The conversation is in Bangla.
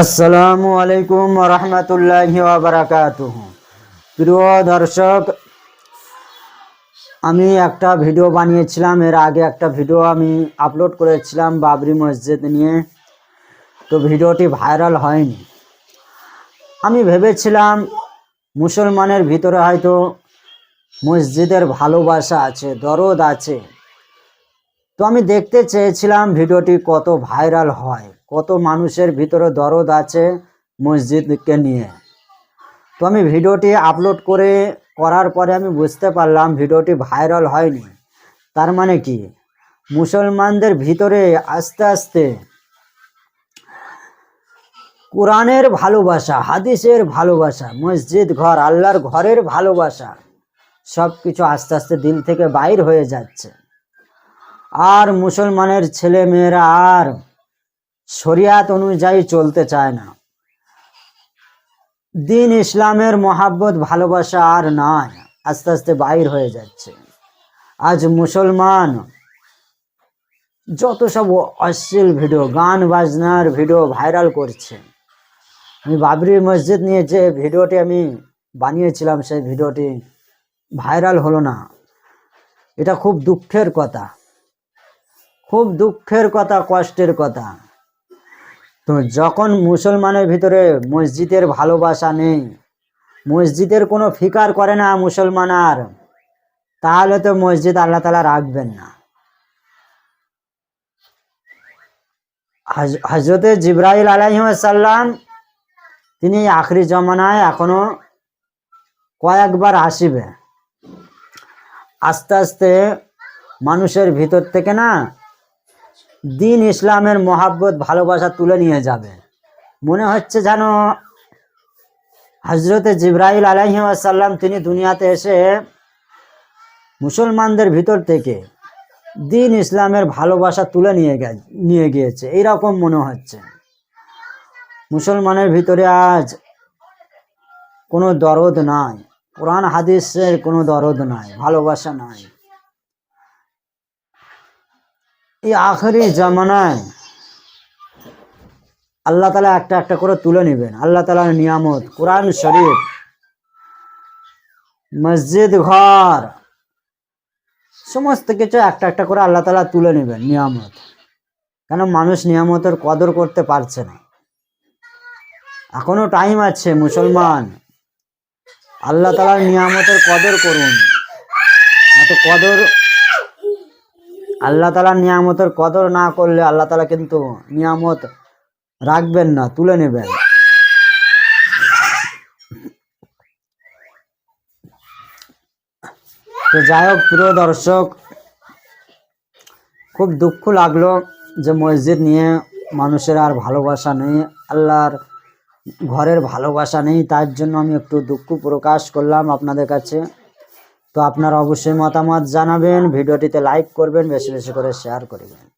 আসসালামু আলাইকুম রহমতুল্লাহ বারাকাতুহ। প্রিয় দর্শক, আমি একটা ভিডিও বানিয়েছিলাম, এর আগে একটা ভিডিও আমি আপলোড করেছিলাম বাবরি মসজিদ নিয়ে, তো ভিডিওটি ভাইরাল হয়নি। আমি ভেবেছিলাম মুসলমানের ভিতরে হয়তো মসজিদের ভালোবাসা আছে, দরদ আছে। তো আমি দেখতে চেয়েছিলাম ভিডিওটি কত ভাইরাল হয়। কত মানুষের ভিতরে দরদ আছে মসজিদকে নিয়ে। তো আমি ভিডিওটি আপলোড করে করার পরে আমি বুঝতে পারলাম ভিডিওটি ভাইরাল হয়নি। তার মানে কি? মুসলমানদের ভিতরে আস্তে আস্তে কোরআনের ভালোবাসা, হাদিসের ভালোবাসা, মসজিদ ঘর, আল্লাহর ঘরের ভালোবাসা সব কিছু আস্তে আস্তে দিল থেকে বাইর হয়ে যাচ্ছে। আর মুসলমানের ছেলে মেয়েরা আর শরিয়াত অনুযায়ী চলতে চায় না। দিন ইসলামের মহাব্বত, ভালোবাসা আর নাই। আস্তে আস্তে বাইর হয়ে যাচ্ছে। আজ মুসলমান যত সব অশ্লীল ভিডিও, গান, বাজনার ভিডিও ভাইরাল করছে। আমি বাবরি মসজিদ নিয়ে যে ভিডিওটি আমি বানিয়েছিলাম, সেই ভিডিওটি ভাইরাল হলো না। এটা খুব দুঃখের কথা। খুব দুঃখের কথা, কষ্টের কথা। তো যখন মুসলমানের ভিতরে মসজিদের ভালোবাসা নেই, মসজিদের কোনো ফিকার করে না মুসলমান আর, তাহলে তো মসজিদ আল্লাহ তালা রাখবেন না। হজ- হজরতে জিব্রাইল আলাইসাল্লাম তিনি আখরি জমানায় এখনও কয়েকবার আসিবে। আস্তে আস্তে মানুষের ভিতর থেকে না দিন ইসলামের মহাব্বত, ভালোবাসা তুলে নিয়ে যাবে। মনে হচ্ছে যেন হজরতে জিব্রাইল আলহিমাসাল্লাম তিনি দুনিয়াতে এসে মুসলমানদের ভিতর থেকে দিন ইসলামের ভালোবাসা তুলে নিয়ে নিয়ে গিয়েছে। এইরকম মনে হচ্ছে। মুসলমানের ভিতরে আজ কোনো দরদ নাই। কোরআন হাদিসের কোনো দরদ নাই, ভালোবাসা নাই। এই আখেরি জামানায় আল্লাহ তালা একটা একটা করে তুলে নেবেন। আল্লাহ তালার নিয়ামত, কোরআন শরীফ, মসজিদ ঘর, সমস্ত কিছু একটা একটা করে আল্লাহ তালা তুলে নেবেন নিয়ামত। কেন মানুষ নিয়ামতের কদর করতে পারছে না। এখনও টাইম আছে মুসলমান, আল্লাহ তালার নিয়ামতের কদর করুন। এত কদর আল্লাহ তালার নিয়ামতের কদর না করলে আল্লাহ তালা কিন্তু নিয়ামত রাখবেন না, তুলে নেবেন। তো যাই হোক, প্রিয় দর্শক, খুব দুঃখ লাগল যে মসজিদ নিয়ে মানুষের আর ভালোবাসা নেই, আল্লাহর ঘরের ভালোবাসা নেই, তার জন্য আমি একটু দুঃখ প্রকাশ করলাম আপনাদের কাছে। তো আপনারা অবশ্যই মতামত জানাবেন ভিডিওটিতে লাইক করবেন বেশি বেশি করে শেয়ার করবেন।